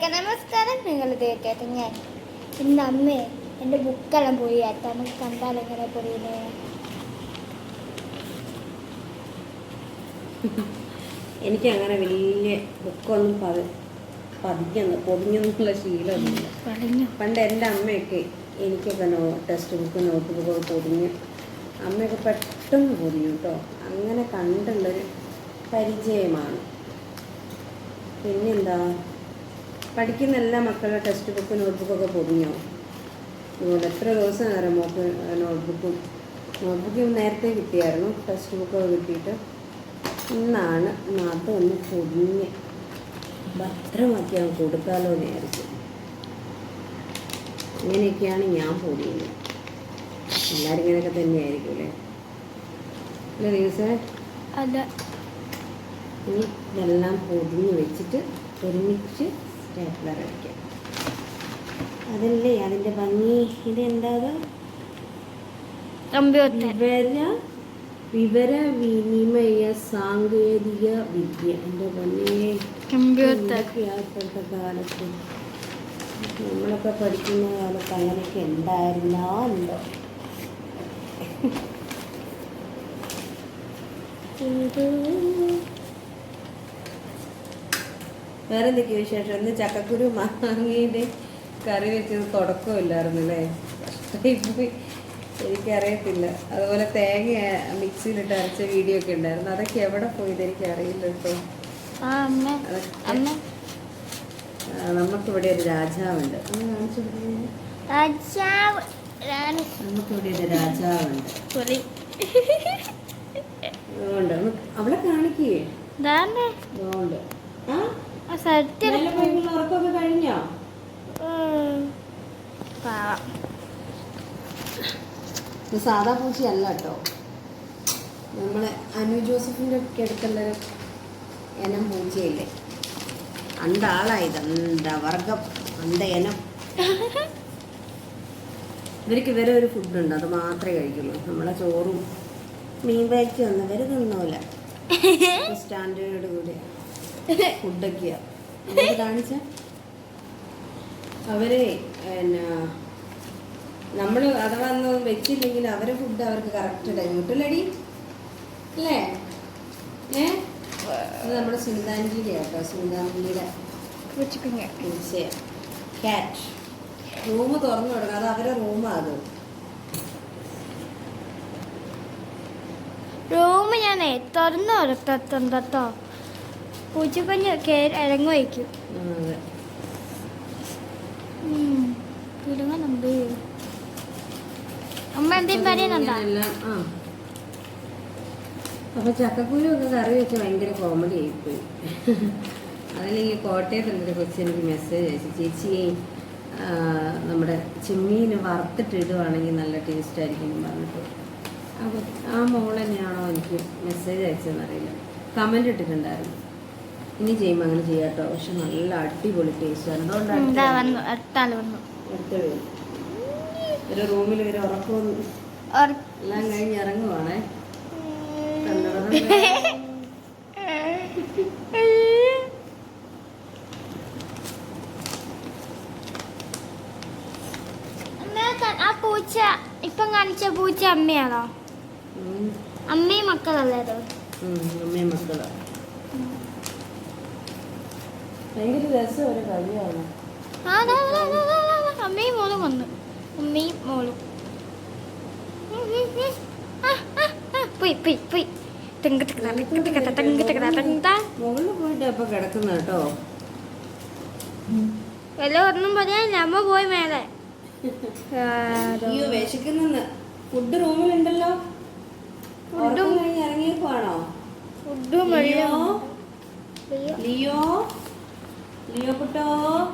കൂട്ടുകാർക്ക് നമസ്കാരം. നിങ്ങൾ കേട്ടോ ഞാൻ. ഇന്ന് അമ്മേ എന്റെ ബുക്കെല്ലാം പോയി ആറ്റാ നമുക്ക് കണ്ടാൽ എങ്ങനെ പൊടിയുന്നത് എനിക്ക് അങ്ങനെ വലിയ ബുക്കൊന്നും പതി പതിഞ്ഞൊന്നും പൊതിഞ്ഞൊന്നുള്ള ശീലമൊന്നുമില്ല. പണ്ട് എന്റെ അമ്മയൊക്കെ എനിക്കൊക്കെ നോ ടെക്സ്റ്റ് ബുക്ക് നോട്ട് ബുക്കൊക്കെ പൊതിഞ്ഞ് അമ്മയൊക്കെ പെട്ടെന്ന് പൊതിഞ്ഞു കേട്ടോ. അങ്ങനെ കണ്ടുള്ളൊരു പരിചയമാണ്. പിന്നെന്താ? പഠിക്കുന്ന എല്ലാ മക്കളുടെ ടെക്സ്റ്റ് ബുക്ക് നോട്ട് ബുക്കൊക്കെ പൊതിഞ്ഞോ? അതുകൊണ്ട് എത്ര ദിവസം നേരം മോക്ക് നോട്ട്ബുക്കും നോട്ട്ബുക്ക് നേരത്തെ കിട്ടിയായിരുന്നു. ടെക്സ്റ്റ് ബുക്കൊക്കെ കിട്ടിയിട്ട് ഇന്നാണ് അതൊന്ന് പൊതിഞ്ഞ്. ഭദ്രമാക്കി അവൻ കൊടുക്കാലോ നേരത്തെ വിചാരിച്ചു. ഇങ്ങനെയൊക്കെയാണ് ഞാൻ പൊതിയുന്നത്. എല്ലാവരും ഇങ്ങനെയൊക്കെ തന്നെയായിരിക്കും അല്ലേ? അല്ലേ ദിവസേ? അല്ല ഇനി ഇതെല്ലാം പൊതിഞ്ഞ് വെച്ചിട്ട് ഒരുമിച്ച് അടിക്കാം അതല്ലേ അതിന്റെ ഭംഗി. ഇതെന്താ അത്? കമ്പ്യൂട്ടർ വിവര വിവര വിനിമയ സാങ്കേതിക വിദ്യ. എന്റെ ഭംഗിയെ കമ്പ്യൂട്ടർ എന്തൊക്കെയാ ഇപ്പോഴത്തെ കാലത്ത്. നമ്മളൊക്കെ പഠിക്കുന്ന കാലത്ത് അങ്ങനെയൊക്കെ ഉണ്ടായിരുന്നോ എന്തോ? വേറെ എന്തൊക്കെയാ വിശേഷം? ഇന്ന് ചക്കക്കുരു മാങ്ങയുടെ കറി വെച്ചത് തുടക്കമില്ലായിരുന്നു അല്ലേ? കഷ്ടമായിപ്പോയി എനിക്കറിയത്തില്ല. അതുപോലെ തേങ്ങ മിക്സിയിലിട്ട് അരച്ച വീഡിയോ ഒക്കെ ഉണ്ടായിരുന്നു. അതൊക്കെ എവിടെ പോയത് എനിക്ക് അറിയില്ല കേട്ടോ നമുക്കിവിടെ ഒരു രാജാവുണ്ട്. നമുക്കിവിടെ ഒരു രാജാവുണ്ട്. അവിടെ അവളെ കാണിക്കേ. ഉണ്ട് ആ ഉറക്കമൊക്കെ കഴിഞ്ഞോ? ഇത് സാധാ പൂച്ചയല്ല കേട്ടോ. നമ്മളെ അനു ജോസഫിന്റെ ഒക്കെ അടുത്തുള്ളൊരു ഇനം പൂച്ചയില്ലേ? അന്താളായത് അന്തവർഗം അന്ത ഇനം. ഇവർക്ക് ഇവരെ ഒരു ഫുഡുണ്ട് അത് മാത്രമേ കഴിക്കുള്ളൂ. നമ്മളെ ചോറും മീൻ ഒന്നും ഇവർ തിന്നൂല. സ്റ്റാൻഡേർഡ് കൂടി. ഫുഡൊക്കെയാ. നമുക്ക് കാണിച്ച? അവരെ എന്നാ നമ്മൾ അഥവാ ഒന്നും വെച്ചില്ലെങ്കിൽ അവരെ ഫുഡ് അവർക്ക് കറക്റ്റ് ടൈം കിട്ടില്ലടി അല്ലേ? ഏ? ഇത് നമ്മുടെ സുനിതാഞ്ജലി കേട്ടോ പൂച്ചയ ക്യാറ്റ് റൂം തുറന്നു കൊടുക്കുക അത് അവരെ റൂമാണ് അത്. റൂം ഞാൻ തുറന്നു കൊടുത്തോ പൂച്ചക്കുഞ്ഞ് ഇറങ്ങി വയ്ക്കും. അമ്മ എന്തേലും പറയുന്നുണ്ടോ? അപ്പൊ ചക്കക്കുരു ഒക്കെ കറി വെച്ച് ഭയങ്കര കോമഡി ആയിപ്പോയി. അതിലെങ്കിൽ കോട്ടയത്തുള്ളൊരു കൊച്ചി എനിക്ക് മെസ്സേജ് അയച്ചു. ചേച്ചി നമ്മുടെ ചെമ്മീൻ വറുത്തിട്ട് ഇടുവാണെങ്കിൽ നല്ല ടേസ്റ്റ് ആയിരിക്കും എന്ന് പറഞ്ഞിട്ട്. അപ്പോൾ ആ മോൾ തന്നെയാണോ എനിക്ക് മെസ്സേജ് അയച്ചതെന്നറിയില്ല. കമന്റ് ഇട്ടിട്ടുണ്ടായിരുന്നു. ഇനി ചെയ്യുമ്പോൾ അങ്ങനെ ചെയ്യാട്ടോ. പക്ഷെ നല്ല അടിപൊളി ടേസ്റ്റ് ഒരു റൂമിൽ ഒരു ഉറക്കവും ഉറ- എല്ലാം കഴിഞ്ഞ് ഇറങ്ങുവാണേ. അമ്മേ, ക- ആ പൂച്ച ഇപ്പം കാണിച്ച പൂച്ച അമ്മയാണോ. അമ്മയും മക്കളല്ലേ അത്? അമ്മയും മക്കൾ. ഭയങ്കര രസം ഒരു കളിയാണ്. അമ്മയും മോളും വന്നു. ഉമ്മയും മോളും. പോയി പോയി പോയി. മുകളിൽ പോയിട്ട് അപ്പൊ കിടക്കുന്ന കേട്ടോ. വല്ല ഒന്നും പറയാനില്ല അമ്മ പോയി മേലെ. അയ്യോ വിശക്കുന്നെന്ന്. ഫുഡ് റൂമിലുണ്ടല്ലോ. ഫുഡും ഇറങ്ങിയേക്കുവാണോ ഫുഡും ലിയോ? ലിയോ? ലിയോ കുട്ടോ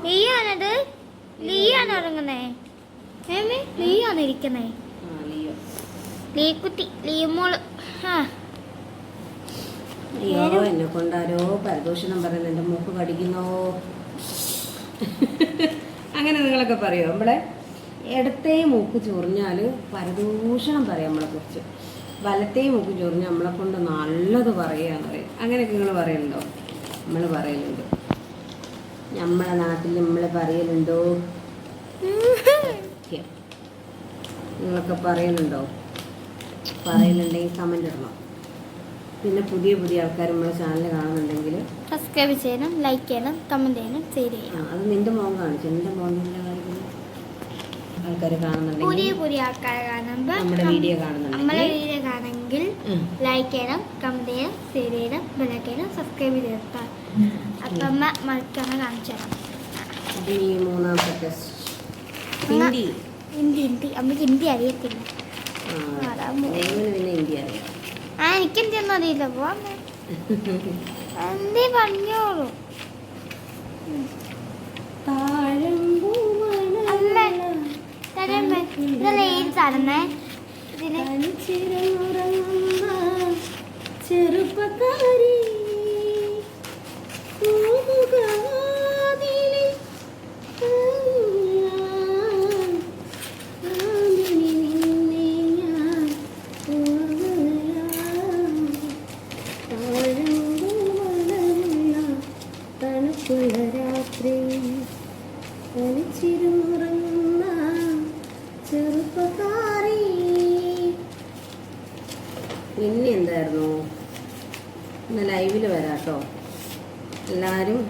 ലിയാണത് ലിയാണ് ഉറങ്ങുന്നേ. ഏമേ ലീയാണ് ഇരിക്കുന്നേ. ലിയോ. ലീക്കുട്ടി ലീമോൾ അയ്യോ എന്നെ കൊണ്ടാരോ പരദൂഷണം പറയുന്നത് എന്റെ മൂക്ക് കടിക്കുന്നോ? അങ്ങനെ നിങ്ങളൊക്കെ പറയോ? നമ്മളെ ഇടത്തേ മൂക്ക് ചൊറിഞ്ഞാൽ പരദൂഷണം പറയാം നമ്മളെ കുറിച്ച്. വലത്തേ മൂക്ക് ചൊറിഞ്ഞാൽ നമ്മളെ കൊണ്ട് നല്ലത് പറയാന്ന് പറയും അങ്ങനെയൊക്കെ നിങ്ങൾ പറയുന്നുണ്ടോ? നമ്മൾ പറയലുണ്ട് നമ്മളെ നാട്ടിൽ നമ്മൾ പറയലുണ്ടോ? സത്യം. നിങ്ങളൊക്കെ പറയലുണ്ടോ? പറയലുണ്ടെങ്കിൽ കമന്റ് ഇടണം. പിന്നെ പുതിയ പുതിയ ആൾക്കാർ നമ്മളെ ചാനൽ കാണുന്നുണ്ടെങ്കിൽ സബ്സ്ക്രൈബ് ചെയ്യണം ലൈക്ക് ചെയ്യണം കമന്റ് ചെയ്യണം ഷെയർ ചെയ്യണം. അത് നിന്റെ മോൻ കാണിച്ചു. എന്റെ മോന്റെ കാര്യം ആൾക്കാർ കാണുന്നുണ്ടെങ്കിൽ പുതിയ പുതിയ ആൾക്കാരെ കാണുമ്പോൾ നമ്മുടെ വീഡിയോ കാണുന്നുണ്ടെങ്കിൽ വീഡിയോ ലൈക്ക് ചെയ്യണം കമന്റ് ചെയ്യണം ഷെയർ ചെയ്യണം ബെല്ലൈക്ക് ചെയ്യണം സബ്സ്ക്രൈബ് ചെയ്യണം അപ്പം അമ്മ മറക്കാണ് കാണിച്ചു തരാം. മൂന്നാമത്തെ ടെസ്റ്റ് ഹിന്ദി. ഹിന്ദി ഹിന്ദി. അമ്മയ്ക്ക് ഹിന്ദി അറിയത്തില്ല. ആ, എനിക്ക് ഹിന്ദി ഒന്നും അറിയില്ല. പോവാൻ എന്തേ പറഞ്ഞോളൂ. അല്ല തരമ്മ ഇതല്ലേ ഏത് തരുന്നേ ഇതിന് ചെറുപ്പക്കാരി തണുപ്പുള്ള രാത്രി തനിച്ചിരുന്നുറങ്ങുന്ന ചെറുപ്പക്കാരി പിന്നെ എന്തായിരുന്നു ഇന്ന് ലൈവിൽ വരാട്ടോ എല്ലാവരും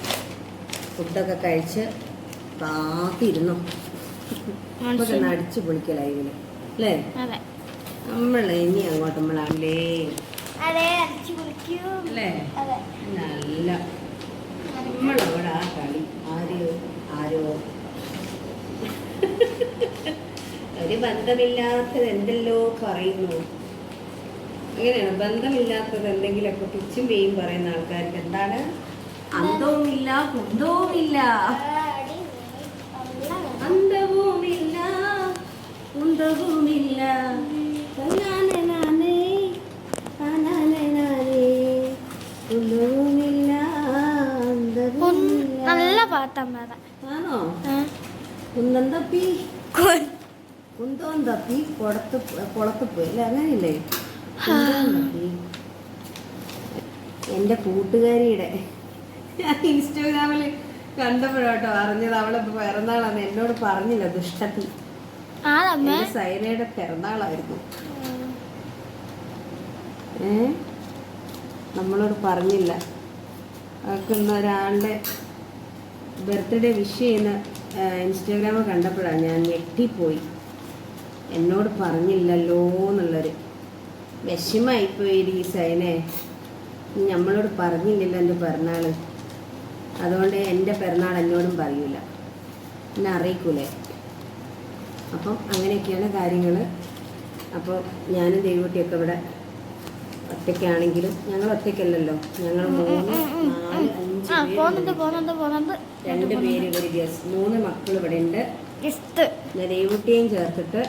കഴിച്ച് കാത്തിരുന്നു. അടിച്ചു പൊളിക്കുക ലൈവിൽ അല്ലേ? നമ്മൾ ഇനി അങ്ങോട്ട് നമ്മളല്ലേ അടിച്ചു അല്ലേ? നല്ല. നമ്മളവിടെ ആ കളി. ആരോ ആരോ? ഒരു ബന്ധമില്ലാത്തത് എന്തെല്ലോ പറയുന്നു. അങ്ങനെയാണ്. ബന്ധമില്ലാത്തത് എന്തെങ്കിലുമൊക്കെ പിച്ചും പേയും പറയുന്ന ആൾക്കാർക്ക് എന്താണ്? അന്തവുമില്ല കുന്തവുമില്ല. അന്തവുമില്ല കുന്തവുമില്ല. നല്ല ആണോ? ആ. കുന്തം തപ്പി കുന്തവും തപ്പി കുളത്ത് കുളത്ത് പോയി. അല്ലേ? അങ്ങനെയില്ലേ? എന്റെ കൂട്ടുകാരിയുടെ ഞാൻ ഇൻസ്റ്റാഗ്രാമിൽ കണ്ടപ്പോഴോട്ടോ അറിഞ്ഞത് അവളെ പിറന്നാളാന്ന് എന്നോട് പറഞ്ഞില്ല ദുഷ്ടത്തി. ആരമ്മ എന്റെ സൈനയുടെ പിറന്നാളായിരുന്നു. ഏ? നമ്മളോട് പറഞ്ഞില്ല. അവർക്ക് ഒരാളുടെ ബർത്ത്ഡേ വിഷ് ചെയ്യുന്ന ഇൻസ്റ്റാഗ്രാമിൽ കണ്ടപ്പോഴാണ് ഞാൻ ഞെട്ടിപ്പോയി. എന്നോട് പറഞ്ഞില്ലല്ലോ എന്നുള്ളൊരു വിഷമായിപ്പോയി ഈ സൈനെ. നമ്മളോട് പറഞ്ഞില്ലല്ലോ എന്റെ പിറന്നാൾ അതുകൊണ്ട് എന്റെ പിറന്നാൾ എന്നോടും പറയൂല. എന്നെ അറിയിക്കൂലേ? അപ്പം അങ്ങനെയൊക്കെയാണ് കാര്യങ്ങൾ അപ്പോൾ ഞാനും ദൈവകുട്ടിയൊക്കെ ഇവിടെ ഒറ്റയ്ക്കാണെങ്കിലും ഞങ്ങൾ ഒറ്റയ്ക്കല്ലല്ലോ. ഞങ്ങൾ മൂന്ന് നാല് അഞ്ച് രണ്ട് പേര് ഗസ് മൂന്ന് മക്കൾ ഇവിടെ ഉണ്ട്. ഞാൻ ദൈവകുട്ടിയും ചേർത്തിട്ട്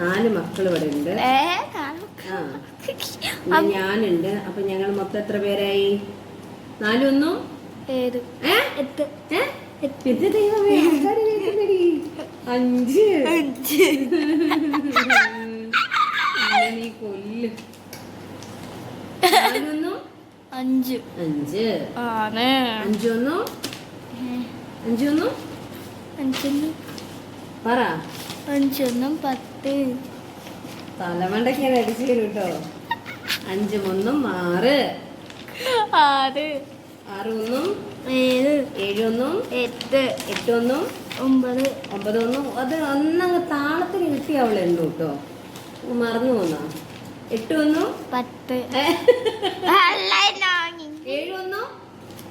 നാല് മക്കൾ ഇവിടെ ഉണ്ട്. ആ ഞാനുണ്ട്. അപ്പൊ ഞങ്ങൾ മൊത്തം എത്ര പേരായി? നാലൊന്നും ഏത്? ഏ? എട്ട്. ദൈവമേ. അഞ്ച്. നീ കൊല്ല്. അഞ്ച്. അഞ്ച്. ആണ്. അഞ്ചൊന്നും? അഞ്ചൊന്നും? അഞ്ചൊന്നും. പറ. അഞ്ചൊന്നും പത്ത്. തലമണ്ടൊക്കെയാണ് അടിച്ചു കേട്ടോ അഞ്ചും ഒന്നും ആറ്. ആറ്. ആറ് ഒന്നും ഏഴ് ഏഴൊന്നും എട്ട് എട്ടൊന്നും ഒമ്പത് ഒമ്പതൊന്നും. അത് ഒന്നങ്ങ് താളത്തിന് കിട്ടിയാവളെ ഉള്ളൂ കേട്ടോ? മറന്നു പോന്നാ? എട്ടൊന്നും പത്ത്. ഏ? അല്ല, ഞാൻ ഏഴൊന്നും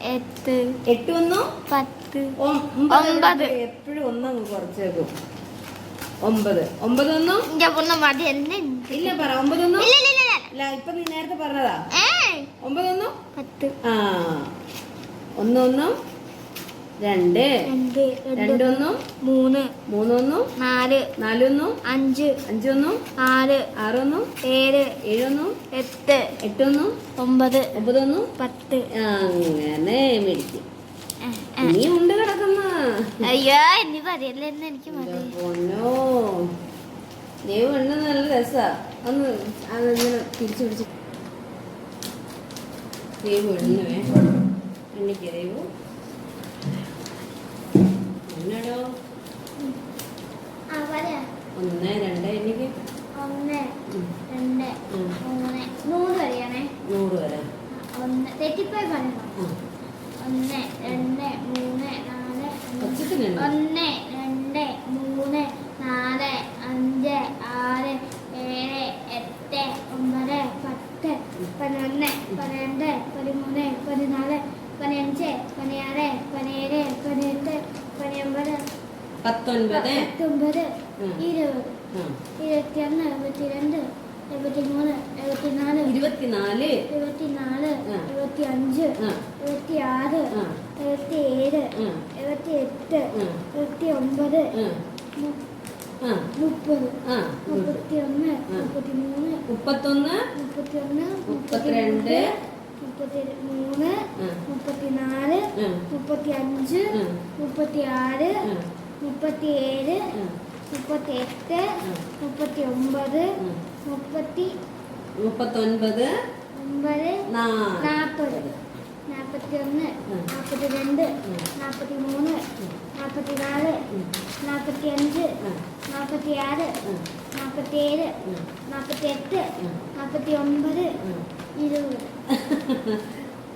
എട്ട്. എട്ടൊന്നും പത്ത്. ഒമ്പത് ഒമ്പത്. എപ്പോഴും ഒന്നങ്ങ് കുറച്ചേക്കും. ഒമ്പത്. ഒമ്പതൊന്നും? മതി ഇല്ല പറ. ഒമ്പതൊന്നും? ഇല്ല ഇപ്പൊ നീ നേരത്തെ പറഞ്ഞതാ. ഒമ്പതൊന്നും പത്ത്. ആ. ഒന്നൊന്നും രണ്ട്. രണ്ട് രണ്ട് രണ്ടൊന്നും? മൂന്ന്. മൂന്നൊന്നും? നാല്. നാലൊന്നും? അഞ്ച്. അഞ്ചൊന്നും? ആറ് ആറൊന്നും? ഏഴ്. ഏഴൊന്നും? എട്ട്. എട്ടൊന്നും? ഒമ്പത്. ഒമ്പതൊന്നും? പത്ത്. അങ്ങനെ മേടിക്കും. നീ ഉണ്ട് കിടക്കുന്ന. അയ്യോ ഇനി പറയല്ലെന്ന് എനിക്ക് പൊന്നോ. ദേവ് എണ്ണ നല്ല രസാ. ഒന്ന് അതിങ്ങനെ തിരിച്ചു പിടിച്ച് വേവ് എണ്ണുവേ എണ്ണിക്ക് വേവ് എണ്ണടോ ഒന്ന് രണ്ട് എനിക്ക്. ഒന്ന് രണ്ട് മൂന്ന്. നൂറ് വരെയാണേ. നൂറ് വരെ. ഒന്ന് തെറ്റിപ്പോയി പറഞ്ഞു ഒന്ന് രണ്ട് മൂന്ന് നാല് ഒന്ന് പത്തൊൻപത് പത്തൊൻപത്. ഇരുപത്. ഇരുപത്തിയൊന്ന് എഴുപത്തിരണ്ട് എഴുപത്തിമൂന്ന് എഴുപത്തിനാല് ഇരുപത്തിനാല് ഇരുപത്തിനാല്. ഇരുപത്തിയഞ്ച്. ഇരുപത്തിയാറ് ആ. മു- ആ. മുപ്പത്. മുപ്പത്തിയൊന്ന്. മുപ്പത്തിമൂന്ന് മുപ്പത്തൊന്ന് മുപ്പത്തിയൊന്ന് മുപ്പത്തിരണ്ട് മുപ്പത്തി മൂന്ന് ആ. മുപ്പത്തിനാല്. മുപ്പത്തിയഞ്ച്. മുപ്പത്തിയാറ്. മുപ്പത്തിയേഴ് ഏഴ് മുപ്പത്തിയെട്ട് എട്ട് മുപ്പത്തി ഒമ്പത്. മുപ്പത്തി മുപ്പത്തൊൻപത് ഒമ്പത് നാൽപ്പത് നാൽപ്പത്തി ഒന്ന് നാൽപ്പത്തി രണ്ട് നാൽപ്പത്തി മൂന്ന് നാൽപ്പത്തി നാല് നാൽപ്പത്തി അഞ്ച് നാൽപ്പത്തി ആറ് നാൽപ്പത്തി ഏഴ് നാൽപ്പത്തി എട്ട് നാൽപ്പത്തി ഒമ്പത് ഇരുപത്.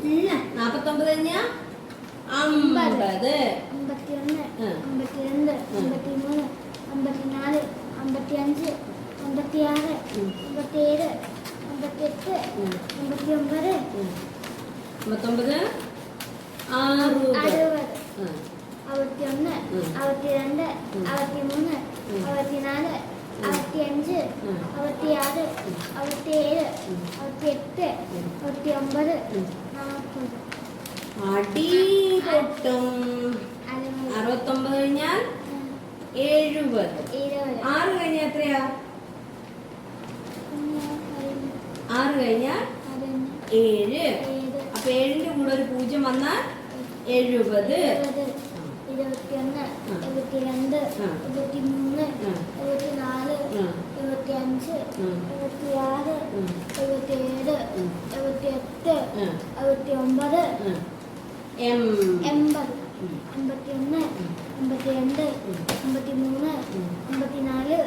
ഇരുപത് നാൽപ്പത്തൊമ്പത് കഴിഞ്ഞാ അമ്പത്. അമ്പത്തിയൊന്ന്. അമ്പത്തിരണ്ട്. അമ്പത്തിമൂന്ന് അമ്പത്തിനാല് അമ്പത്തിയഞ്ച് അമ്പത്തിയാറ്. അമ്പത്തിയേഴ് അമ്പത്തിയെട്ട് ഉം. അമ്പത്തിയൊമ്പത്. അമ്പത്തൊമ്പത്? അറുപത്. അറുപത്തിയൊന്ന് അറുപത്തിരണ്ട് അറുപത്തിമൂന്ന് അറുപത്തിനാല് അറുപത്തിയഞ്ച് അറുപത്തിയാറ് അറുപത്തിയേഴ് അറുപത്തിയെട്ട് അറുപത്തിയൊമ്പത് നാൽപ്പത്. അടി പൊട്ടും അറുപത് അറുപത്തൊമ്പത് കഴിഞ്ഞാൽ എഴുപത്. ആറ് കഴിഞ്ഞാൽ എത്രയാ? ആറ് കഴിഞ്ഞാൽ ഏഴ്. അപ്പൊ ഏഴിന്റെ കൂടെ ഒരു പൂജ്യം വന്നാൽ എഴുപത്. ഇരുപത് ഇരുപത്തിയൊന്ന്. ഇരുപത്തിരണ്ട്. ഇരുപത്തിമൂന്ന്. ഇരുപത്തിനാല്. ഇരുപത്തിയഞ്ച്. ഇരുപത്തിയാറ്. ഇരുപത്തിയേഴ്. ഇരുപത്തിയെട്ട്. ഇരുപത്തിയൊമ്പത്. എൺപത്. അമ്പത്തിയൊന്ന്. അമ്പത്തിരണ്ട്. അമ്പത്തിമൂന്ന്. അമ്പത്തിനാല്.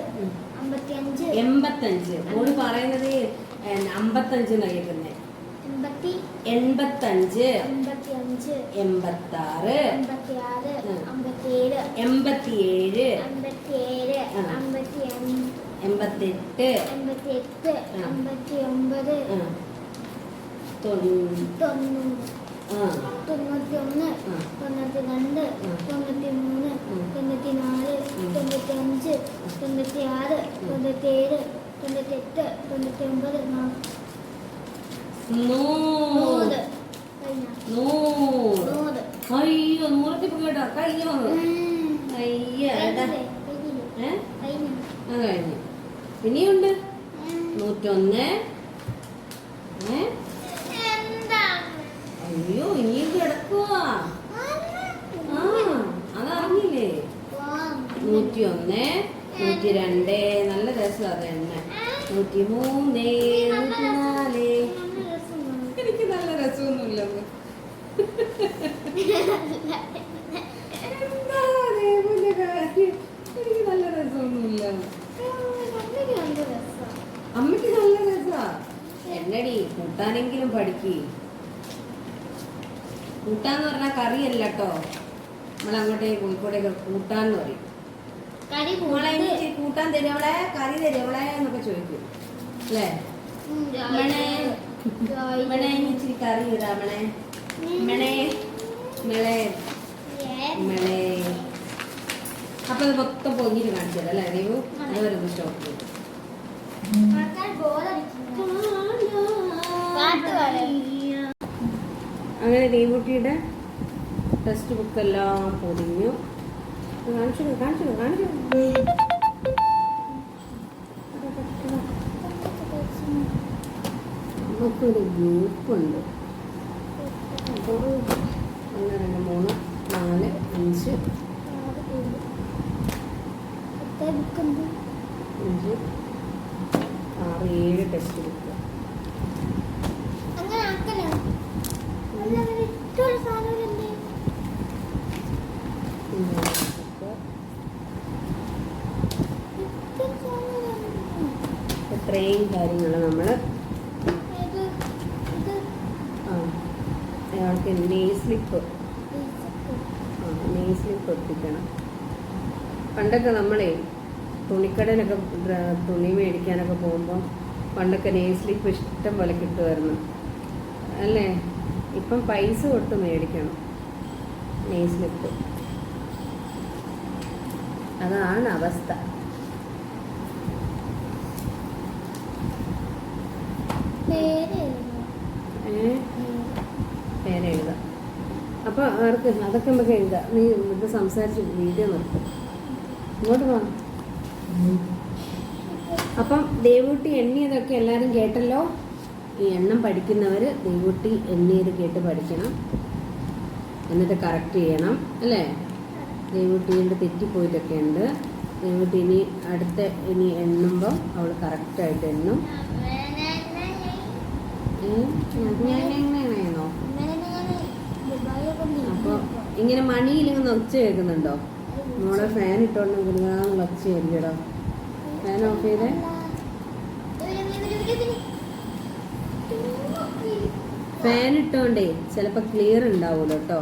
അമ്പത്തിയഞ്ച് എൺപത്തഞ്ച് മോൾ പറയുന്നത് അമ്പത്തഞ്ച് കേൾക്കുന്നേ എൺപത്തി എൺപത്തഞ്ച് അമ്പത്തിയഞ്ച് എൺപത്താറ് അമ്പത്തിയാറ് ഉം. അമ്പത്തിയേഴ് എൺപത്തിയേഴ് അമ്പത്തിയേഴ്. അമ്പത്തി എൺപത്തെട്ട് അമ്പത്തിയെട്ട് അമ്പത്തി ഒമ്പത്. തൊണ്ണൂറ് ആ. തൊണ്ണൂറ്റി ഒന്ന് തൊണ്ണൂറ്റി രണ്ട് തൊണ്ണൂറ്റി മൂന്ന്. തൊണ്ണൂറ്റി നാല്. തൊണ്ണൂറ്റി അഞ്ച് തൊണ്ണൂറ്റി ആറ്. തൊണ്ണൂറ്റി ഏഴ് തൊണ്ണൂറ്റി എട്ട് തൊണ്ണൂറ്റി ഒമ്പത് നൂറ് അയ്യോ നൂറത്തി കേട്ടോ കഴിഞ്ഞോ ഉം. അയ്യ ഏട്ടാ കഴിഞ്ഞില്ലേ? കഴിഞ്ഞില്ലേ? ഏ കഴിഞ്ഞു. ഇനിയുണ്ട്. നൂറ്റൊന്ന് ഏ എന്താണ്? അയ്യോ ഇനിയും കിടക്കുവാ ആ അതറിഞ്ഞില്ലേ വാ. നൂറ്റി ഒന്ന് നൂറ്റി രണ്ട് നല്ല രസം അത് എണ്ണ നൂറ്റി മൂന്ന് നൂറ്റി നാല്. എനിക്ക് നല്ല രസമൊന്നുമില്ല എനിക്ക് നല്ല രസമൊന്നുമില്ല. അമ്മയ്ക്ക് നല്ല രസാ. എന്നടി കൂട്ടാനെങ്കിലും പഠിക്ക്. കൂട്ടാന്ന് പറഞ്ഞാൽ കറിയല്ല കേട്ടോ നമ്മളങ്ങോട്ടേക്ക് കോഴിക്കോടേക്ക് കൂട്ടാന്ന് പറയും. കറി കൂട്ട്. കൂട്ടാൻ തരുവളെ കറി തരുവളെ എന്നൊക്കെ ചോദിക്കും. അല്ലേ? മണേ. ഇച്ചിരി കറി മണേ മെളേ. മെളേ അപ്പൊ അത് മൊത്തം പൊങ്ങിട്ട് കാണിച്ചത് അല്ലേ ദൈവം അതുവരെ ഒന്ന് സ്റ്റോപ്പ് ചെയ്തു. അങ്ങനെ ദേവുട്ടിയുടെ ടെക്സ്റ്റ് ബുക്ക് എല്ലാം പൊതിഞ്ഞു. ഇത് കാണിച്ചു കാണിച്ചു കാണിച്ചു. നമുക്കൊരു ഗ്രൂപ്പുണ്ട്. അപ്പോൾ ഒന്ന് രണ്ട് മൂന്ന് നാല് അഞ്ച്. അഞ്ച് ആറ് ഏഴ് ടെസ്റ്റ് ബുക്ക് അങ്ങനെ ആക്കലോ? അല്ല, അങ്ങനെ ഇത്രയൊരു സാധനം എന്തേ? പിന്നെ ബുക്ക് ഇത്രയൊരു സാധനം എന്തേ? ഇത്രയും കാര്യങ്ങൾ നമ്മൾ അയാൾക്ക് നെയ് സ്ലിപ്പ്. ആ നെയ് സ്ലിപ്പ് ഒപ്പിക്കണം പണ്ടൊക്കെ നമ്മളെ തുണിക്കടയിലൊക്കെ തുണി മേടിക്കാനൊക്കെ പോകുമ്പോൾ പണ്ടൊക്കെ നെയ് സ്ലിപ്പ് ഇഷ്ടം പോലെ കിട്ടുമായിരുന്നു. അല്ലേ? ഇപ്പം പൈസ കൊടുത്ത് മേടിക്കണം നെയ് സ്ലിപ്പ് അതാണ് അവസ്ഥ. അപ്പോൾ ആർക്ക്? അതൊക്കെ നമുക്ക് എഴുതാം. നീ ഇത് സംസാരിച്ച് വീഡിയോ നിർത്തും. ഇങ്ങോട്ട് പോ അപ്പം ദേവൂട്ടി എണ്ണിയതൊക്കെ എല്ലാവരും കേട്ടല്ലോ? ഈ എണ്ണം പഠിക്കുന്നവർ ദേവൂട്ടി എണ്ണിയത് കേട്ട് പഠിക്കണം. എന്നിട്ട് കറക്റ്റ് ചെയ്യണം. അല്ലേ? ദേവൂട്ടീന്റെ തെറ്റിപ്പോയിട്ടൊക്കെ ഉണ്ട്. ദേവൂട്ടി ഇനി അടുത്ത ഇനി എണ്ണുമ്പോൾ അവൾ കറക്റ്റായിട്ട് എണ്ണും. എങ്ങനെയാണോ അപ്പോൾ ഇങ്ങനെ ഒച്ച കേൾക്കുന്നുണ്ടോ? നമ്മളെ ഫാൻ ഇട്ടോണ്ട് ഗുരുകാന്നുള്ള ഒച്ച ആയിരിക്കടോ ഫാൻ ഓഫ് ചെയ്തേ. ഫാൻ ഇട്ടോണ്ടേ ചിലപ്പോൾ ക്ലിയർ ഉണ്ടാവുമല്ലോ കേട്ടോ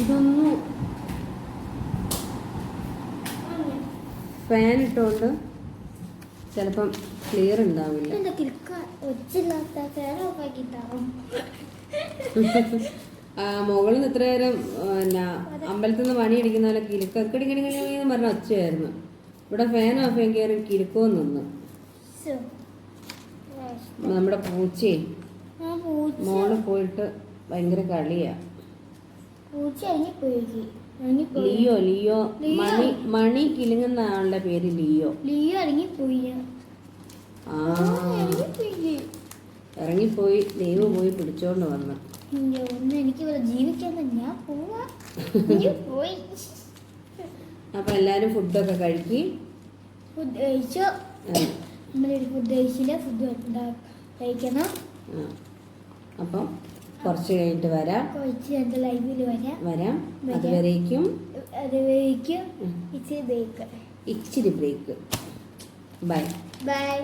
ഇതൊന്നും ഫാൻ ഇട്ടോണ്ട് ചിലപ്പം ക്ലിയർ ഉണ്ടാവില്ല. മുകളിൽ നിന്ന് ഇത്ര നേരം പിന്നെ അമ്പലത്തിൽ നിന്ന് പണി അടിക്കുന്ന കിലുക്ക. കിടികിടികിടിന്ന് പറഞ്ഞ ഒച്ചയായിരുന്നു. ഇവിടെ ഫാൻ ഓഫ് കയറി കിലുക്കോ നിന്ന്. നമ്മുടെ പൂച്ചയെ മോൾ പോയിട്ട് ഭയങ്കര കളിയാ. Leo Leo. മണി മണി കിലുങ്ങുന്ന ആളുടെ പേര് ലിയോ. ലിയോ ആ. ഇറങ്ങിപ്പോയി പോയി ദൈവം പോയി പിടിച്ചോണ്ട് വന്നു എനിക്ക് ഇവിടെ ജീവിക്കാൻ ഞാൻ പോവാ. പോയി. അപ്പൊ എല്ലാരും ഫുഡൊക്കെ കഴിക്കി? ഫുഡ് കഴിച്ചു. നമ്മളൊരു ഫുഡ് കഴിച്ചില്ല ഫുഡ് കഴിക്കണം. അപ്പം കുറച്ച് കഴിഞ്ഞിട്ട് വരാം. കുറച്ച് എന്റെ ലൈവിൽ വരാം. വരാം. അതുവരേക്കും അതുവരേക്കും. ഇച്ചിരി ബ്രേക്ക്. ഇച്ചിരി ബ്രേക്ക്. ബൈ. ബൈ.